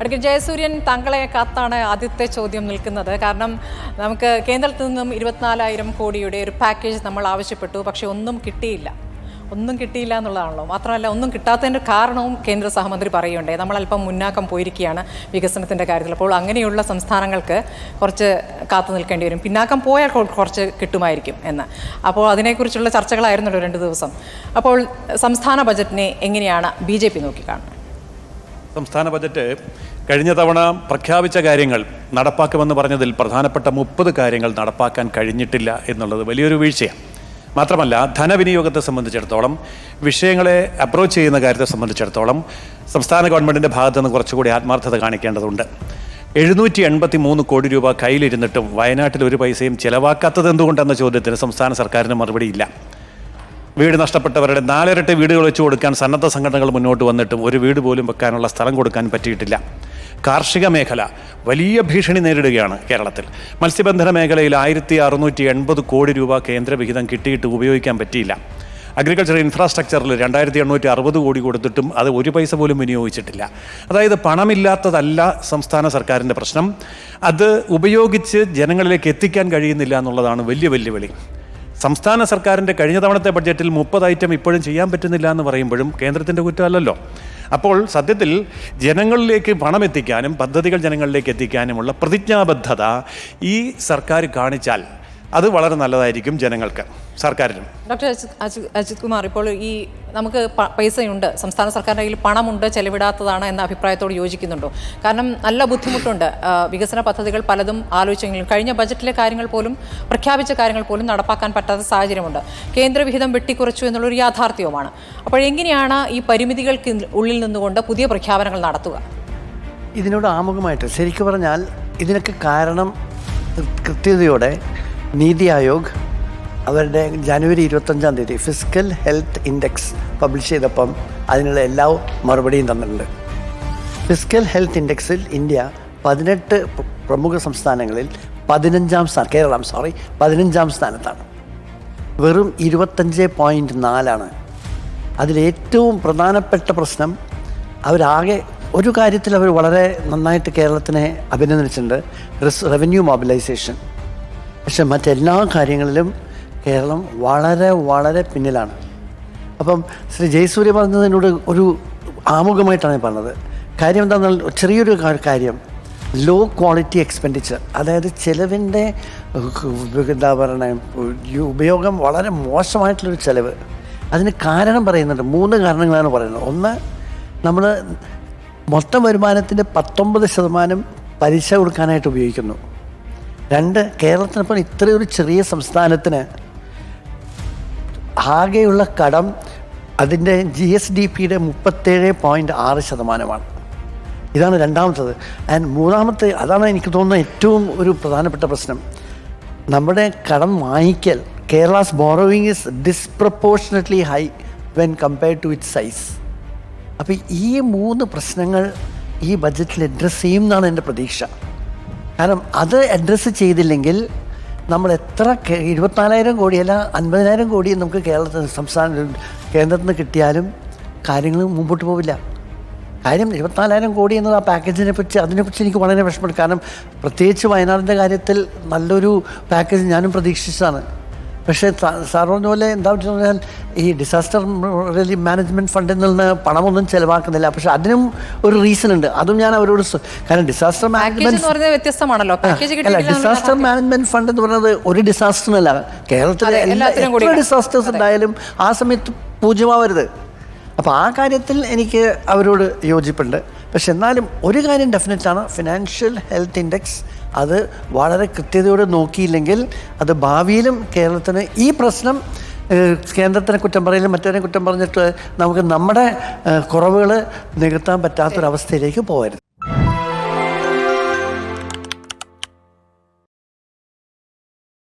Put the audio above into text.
അടുക്കൽ ജയസൂര്യൻ താങ്കളെ കാത്താണ് ആദ്യത്തെ ചോദ്യം നിൽക്കുന്നത്. കാരണം നമുക്ക് കേന്ദ്രത്തിൽ നിന്നും ഇരുപത്തിനാലായിരം കോടിയുടെ ഒരു പാക്കേജ് നമ്മൾ ആവശ്യപ്പെട്ടു. പക്ഷേ ഒന്നും കിട്ടിയില്ല. ഒന്നും കിട്ടിയില്ല എന്നുള്ളതാണല്ലോ. മാത്രമല്ല ഒന്നും കിട്ടാത്തതിന്റെ കാരണവും കേന്ദ്ര സഹമന്ത്രി പറയുകയുണ്ടേ നമ്മൾ അല്പം മുന്നാക്കം പോയിരിക്കുകയാണ് വികസനത്തിന്റെ കാര്യത്തിൽ. അപ്പോൾ അങ്ങനെയുള്ള സംസ്ഥാനങ്ങൾക്ക് കുറച്ച് കാത്തു നിൽക്കേണ്ടി വരും. പിന്നാക്കം പോയാൽ കുറച്ച് കിട്ടുമായിരിക്കും എന്ന്. അപ്പോൾ അതിനെക്കുറിച്ചുള്ള ചർച്ചകളായിരുന്നല്ലോ രണ്ട് ദിവസം. അപ്പോൾ സംസ്ഥാന ബജറ്റിനെ എങ്ങനെയാണ് ബി ജെ പി നോക്കിക്കാണുന്നത്? സംസ്ഥാന ബജറ്റ് കഴിഞ്ഞ തവണ പ്രഖ്യാപിച്ച കാര്യങ്ങൾ നടപ്പാക്കുമെന്ന് പറഞ്ഞതിൽ പ്രധാനപ്പെട്ട മുപ്പത് കാര്യങ്ങൾ നടപ്പാക്കാൻ കഴിഞ്ഞിട്ടില്ല എന്നുള്ളത് വലിയൊരു വീഴ്ചയാണ്. മാത്രമല്ല ധനവിനിയോഗത്തെ സംബന്ധിച്ചിടത്തോളം വിഷയങ്ങളെ അപ്രോച്ച് ചെയ്യുന്ന കാര്യത്തെ സംബന്ധിച്ചിടത്തോളം സംസ്ഥാന ഗവൺമെന്റിന്റെ ഭാഗത്തുനിന്ന് കുറച്ചുകൂടി ആത്മാർത്ഥത കാണിക്കേണ്ടതുണ്ട്. എഴുന്നൂറ്റി എൺപത്തി മൂന്ന് കോടി രൂപ കയ്യിലിരുന്നിട്ടും വയനാട്ടിൽ ഒരു പൈസയും ചിലവാക്കാത്തത് എന്തുകൊണ്ടെന്ന ചോദ്യത്തിന് സംസ്ഥാന സർക്കാരിന് മറുപടിയില്ല. വീട് നഷ്ടപ്പെട്ടവരുടെ നാലിരട്ടി വീടുകൾ വെച്ച് കൊടുക്കാൻ സന്നദ്ധ സംഘടനകൾ മുന്നോട്ട് വന്നിട്ടും ഒരു വീട് പോലും വെക്കാനുള്ള സ്ഥലം കൊടുക്കാൻ പറ്റിയിട്ടില്ല. കാർഷിക മേഖല വലിയ ഭീഷണി നേരിടുകയാണ് കേരളത്തിൽ. മത്സ്യബന്ധന മേഖലയിൽ ആയിരത്തി അറുന്നൂറ്റി എൺപത് കോടി രൂപ കേന്ദ്രവിഹിതം കിട്ടിയിട്ട് ഉപയോഗിക്കാൻ പറ്റിയില്ല. അഗ്രികൾച്ചർ ഇൻഫ്രാസ്ട്രക്ചറിൽ രണ്ടായിരത്തി എണ്ണൂറ്റി അറുപത് കോടി കൊടുത്തിട്ടും അത് ഒരു പൈസ പോലും വിനിയോഗിച്ചിട്ടില്ല. അതായത് പണമില്ലാത്തതല്ല സംസ്ഥാന സർക്കാരിന്റെ പ്രശ്നം. അത് ഉപയോഗിച്ച് ജനങ്ങളിലേക്ക് എത്തിക്കാൻ കഴിയുന്നില്ല എന്നുള്ളതാണ് വലിയ വെല്ലുവിളി. സംസ്ഥാന സർക്കാരിന്റെ കഴിഞ്ഞ തവണത്തെ ബഡ്ജറ്റിൽ മുപ്പത് ഐറ്റം ഇപ്പോഴും ചെയ്യാൻ പറ്റുന്നില്ല എന്ന് പറയുമ്പോഴും കേന്ദ്രത്തിന്റെ കുറ്റമല്ലല്ലോ. അപ്പോൾ സത്യത്തിൽ ജനങ്ങളിലേക്ക് പണം എത്തിക്കാനും പദ്ധതികൾ ജനങ്ങളിലേക്ക് എത്തിക്കാനുമുള്ള പ്രതിജ്ഞാബദ്ധത ഈ സർക്കാർ കാണിച്ചാൽ അത് വളരെ നല്ലതായിരിക്കും ജനങ്ങൾക്ക് സർക്കാരിനും ഡോക്ടർ അജിത് കുമാർ ഇപ്പോൾ ഈ നമുക്ക് പൈസയുണ്ട് സംസ്ഥാന സർക്കാരിന്റെ കയ്യിൽ പണമുണ്ട് ചെലവിടാത്തതാണ് എന്ന അഭിപ്രായത്തോട് യോജിക്കുന്നുണ്ടോ? കാരണം നല്ല ബുദ്ധിമുട്ടുണ്ട് വികസന പദ്ധതികൾ പലതും ആലോചിച്ചെങ്കിലും കഴിഞ്ഞ ബജറ്റിലെ കാര്യങ്ങൾ പോലും പ്രഖ്യാപിച്ച കാര്യങ്ങൾ പോലും നടപ്പാക്കാൻ പറ്റാത്ത സാഹചര്യമുണ്ട്. കേന്ദ്രവിഹിതം വെട്ടിക്കുറച്ചു എന്നുള്ളൊരു യാഥാർത്ഥ്യവുമാണ്. അപ്പോൾ എങ്ങനെയാണ് ഈ പരിമിതികൾക്ക് ഉള്ളിൽ നിന്നുകൊണ്ട് പുതിയ പ്രഖ്യാപനങ്ങൾ നടത്തുക? ഇതിനോട് ആമുഖമായിട്ട് ശരിക്കും പറഞ്ഞാൽ ഇതിനൊക്കെ കാരണം കൃത്യതയോടെ നീതി ആയോഗ് അവരുടെ ജനുവരി ഇരുപത്തഞ്ചാം തീയതി ഫിസിക്കൽ ഹെൽത്ത് ഇൻഡെക്സ് പബ്ലിഷ് ചെയ്തപ്പം അതിനുള്ള എല്ലാ മറുപടിയും തന്നിട്ടുണ്ട്. ഫിസിക്കൽ ഹെൽത്ത് ഇൻഡെക്സിൽ ഇന്ത്യ പതിനെട്ട് പ്ര- പ്രമുഖ സംസ്ഥാനങ്ങളിൽ പതിനഞ്ചാം സ്ഥാനം കേരളം സോറി പതിനഞ്ചാം സ്ഥാനത്താണ്. വെറും ഇരുപത്തഞ്ച് പോയിന്റ് നാലാണ്. അതിലേറ്റവും പ്രധാനപ്പെട്ട പ്രശ്നം അവരാകെ ഒരു കാര്യത്തിൽ അവർ വളരെ നന്നായിട്ട് കേരളത്തിനെ അഭിനന്ദിച്ചിട്ടുണ്ട് റവന്യൂ മൊബിലൈസേഷൻ പക്ഷെ മറ്റെല്ലാ കാര്യങ്ങളിലും കേരളം വളരെ വളരെ പിന്നിലാണ്. അപ്പം ശ്രീ ജയസൂര്യ പറഞ്ഞതിനോട് ഒരു ആമുഖമായിട്ടാണ് ഞാൻ പറഞ്ഞത്. കാര്യം എന്താണെന്നാൽ ചെറിയൊരു കാര്യം. ലോ ക്വാളിറ്റി എക്സ്പെൻഡിച്ചർ അതായത് ചിലവിന്റെ എന്താ പറയുക ഉപയോഗം വളരെ മോശമായിട്ടുള്ളൊരു ചിലവ്. അതിന് കാരണം പറയുന്നുണ്ട്. മൂന്ന് കാരണങ്ങളാണ് പറയുന്നത്. ഒന്ന് നമ്മൾ മൊത്തം വരുമാനത്തിന്റെ പത്തൊമ്പത് ശതമാനം പലിശ കൊടുക്കാനായിട്ട് ഉപയോഗിക്കുന്നു. രണ്ട് കേരളത്തിനൊപ്പം ഇത്രയൊരു ചെറിയ സംസ്ഥാനത്തിന് ആകെയുള്ള കടം അതിന്റെ ജി എസ് ഡി പിയുടെ മുപ്പത്തേഴ് പോയിന്റ് ആറ് ശതമാനമാണ്. ഇതാണ് രണ്ടാമത്തത്. ആൻഡ് മൂന്നാമത്തെ അതാണ് എനിക്ക് തോന്നുന്ന ഏറ്റവും ഒരു പ്രധാനപ്പെട്ട പ്രശ്നം. നമ്മുടെ കടം വാങ്ങിക്കൽ Kerala's borrowing is disproportionately high when compared to it size അപ്പോൾ ഈ മൂന്ന് പ്രശ്നങ്ങൾ ഈ ബജറ്റിൽ അഡ്രസ്സ് ചെയ്യുമെന്നാണ് എന്റെ പ്രതീക്ഷ. കാരണം അത് അഡ്രസ്സ് ചെയ്തില്ലെങ്കിൽ നമ്മൾ എത്ര ഇരുപത്തിനാലായിരം കോടിയല്ല അൻപതിനായിരം കോടി നമുക്ക് കേരളത്തിൽ സംസ്ഥാന കേന്ദ്രത്തിൽ നിന്ന് കിട്ടിയാലും കാര്യങ്ങൾ മുമ്പോട്ട് പോവില്ല. കാര്യം ഇരുപത്തിനാലായിരം കോടി എന്നത് ആ പാക്കേജിനെ പറ്റി അതിനെക്കുറിച്ച് എനിക്ക് വളരെ വിഷമമുണ്ട്. കാരണം പ്രത്യേകിച്ച് വയനാടിന്റെ കാര്യത്തിൽ നല്ലൊരു പാക്കേജ് ഞാനും പ്രതീക്ഷിച്ചതാണ്. പക്ഷേ സാർ പറഞ്ഞ പോലെ എന്താ വെച്ച് പറഞ്ഞാൽ ഈ ഡിസാസ്റ്റർ റിലീഫ് മാനേജ്മെന്റ് ഫണ്ടിൽ നിന്ന് പണമൊന്നും ചിലവാക്കുന്നില്ല. പക്ഷെ അതിനും ഒരു റീസൺ ഉണ്ട്. അതും ഞാൻ അവരോട് കാരണം ഡിസാസ്റ്റർ മാനേജ്മെന്റ് വ്യത്യസ്തമാണല്ലോ. അല്ല ഡിസാസ്റ്റർ മാനേജ്മെന്റ് ഫണ്ട് എന്ന് പറയുന്നത് ഒരു ഡിസാസ്റ്ററിനല്ല കേരളത്തിലെ എല്ലാ. ഡിസാസ്റ്റേഴ്സ് ഉണ്ടായാലും ആ സമയത്ത് പൂജ്യമാവരുത്. അപ്പോൾ ആ കാര്യത്തിൽ എനിക്ക് അവരോട് യോജിപ്പുണ്ട്. പക്ഷെ എന്നാലും ഒരു കാര്യം ഡെഫിനറ്റ് ആണ്. ഫിനാൻഷ്യൽ ഹെൽത്ത് ഇൻഡെക്സ് അത് വളരെ കൃത്യതയോടെ നോക്കിയില്ലെങ്കിൽ അത് ഭാവിയിലും കേരളത്തിന് ഈ പ്രശ്നം കേന്ദ്രത്തിനെ കുറ്റം പറയലും മറ്റേതിനെ കുറ്റം പറഞ്ഞിട്ട് നമുക്ക് നമ്മുടെ കുറവുകൾ നികത്താൻ പറ്റാത്തൊരവസ്ഥയിലേക്ക് പോകരുത്.